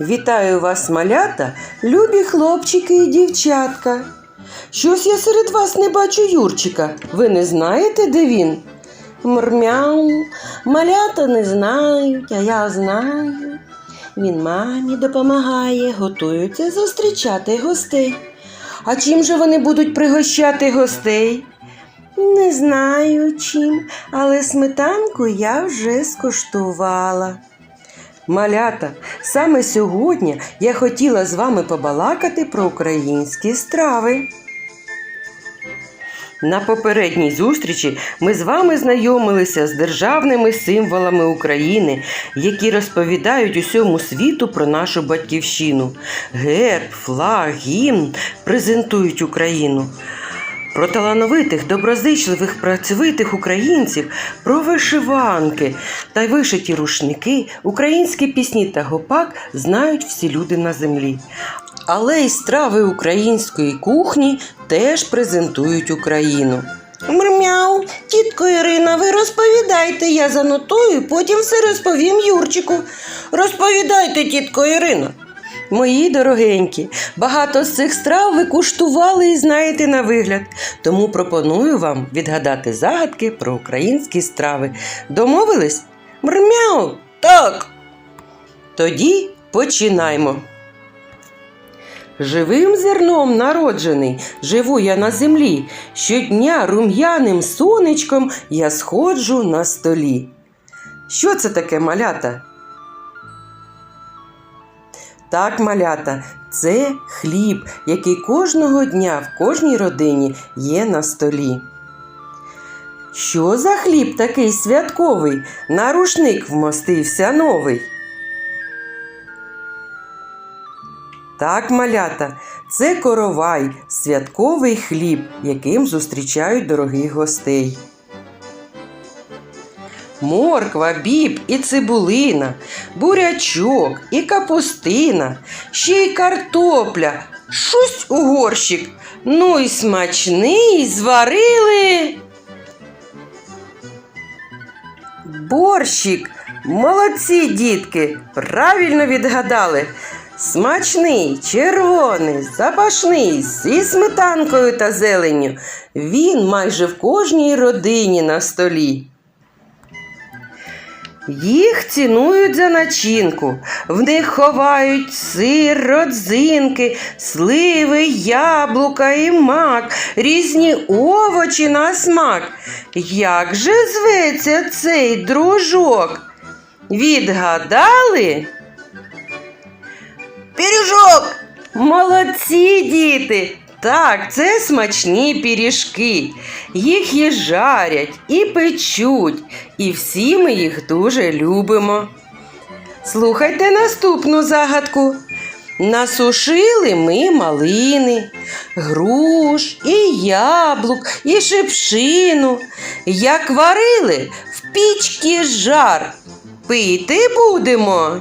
Вітаю вас, малята, любі хлопчики і дівчатка. Щось я серед вас не бачу Юрчика. Ви не знаєте, де він? Мрмяу, малята не знають, а я знаю. Він мамі допомагає, готуються зустрічати гостей. А чим же вони будуть пригощати гостей? Не знаю чим, але сметанку я вже скуштувала. Малята, саме сьогодні я хотіла з вами побалакати про українські страви. На попередній зустрічі ми з вами знайомилися з державними символами України, які розповідають усьому світу про нашу батьківщину. Герб, флаг, гімн презентують Україну. Про талановитих, доброзичливих, працьовитих українців, про вишиванки та вишиті рушники, українські пісні та гопак знають всі люди на землі. Але й страви української кухні теж презентують Україну. Мрмяу, тітко Ірина, ви розповідайте, я занотую, потім все розповім Юрчику. Розповідайте, тітко Ірина. Мої дорогенькі, багато з цих страв ви куштували і знаєте на вигляд. Тому пропоную вам відгадати загадки про українські страви. Домовились? Мрмяу! Так. Тоді починаймо. Живим зерном народжений, живу я на землі. Щодня рум'яним сонечком я сходжу на столі. Що це таке малята? Так, малята, це хліб, який кожного дня в кожній родині є на столі. Що за хліб такий святковий? На рушник вмостився новий. Так, малята, це коровай, святковий хліб, яким зустрічають дорогих гостей. Морква, біб і цибулина, бурячок і капустина, ще й картопля, щось у горщик. Ну й смачний зварили. Борщик, молодці дітки, правильно відгадали. Смачний, червоний, запашний, зі сметанкою та зеленню. Він майже в кожній родині на столі. Їх цінують за начинку. В них ховають сир, родзинки, сливи, яблука і мак, різні овочі на смак. Як же зветься цей дружок? Відгадали? Пиріжок! Молодці діти! Так, це смачні пиріжки. Їх і жарять, і печуть, і всі ми їх дуже любимо. Слухайте наступну загадку. Насушили ми малини, груш, і яблук, і шипшину. Як варили в пічки жар. Пити будемо.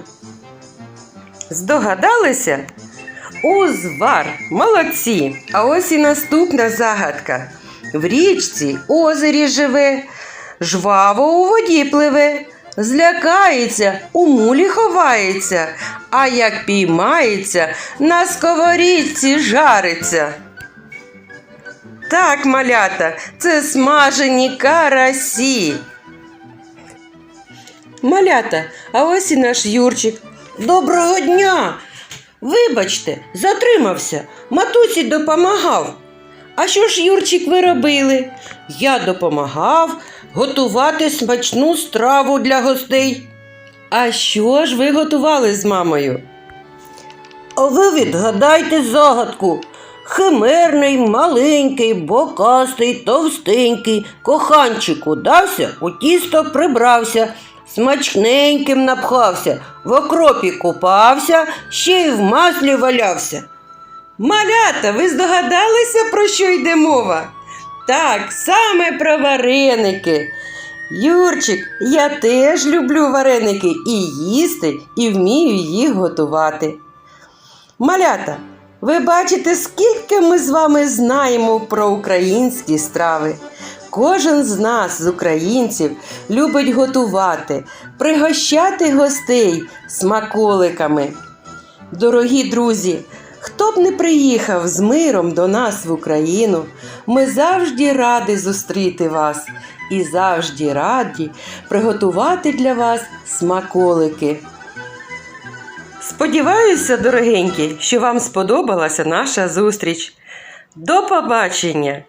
Здогадалися? Узвар, молодці. А ось і наступна загадка. В річці озері живе, жваво у воді пливе, злякається, у мулі ховається, а як піймається, на сковорідці жариться. Так, малята, це смажені карасі. Малята, а ось і наш Юрчик. Доброго дня! Вибачте, затримався, матусі допомагав. А що ж, Юрчик, ви робили? Я допомагав готувати смачну страву для гостей. А що ж ви готували з мамою? А ви відгадайте загадку. Химерний, маленький, бокастий, товстенький, коханчик удався, у тісто прибрався, смачненьким напхався, в окропі купався, ще й в маслі валявся. Малята, ви здогадалися, про що йде мова? Так, саме про вареники. Юрчик, я теж люблю вареники і їсти, і вмію їх готувати. Малята, ви бачите, скільки ми з вами знаємо про українські страви. Кожен з нас, з українців, любить готувати, пригощати гостей смаколиками. Дорогі друзі, хто б не приїхав з миром до нас в Україну, ми завжди раді зустріти вас і завжди раді приготувати для вас смаколики. Сподіваюся, дорогенькі, що вам сподобалася наша зустріч. До побачення!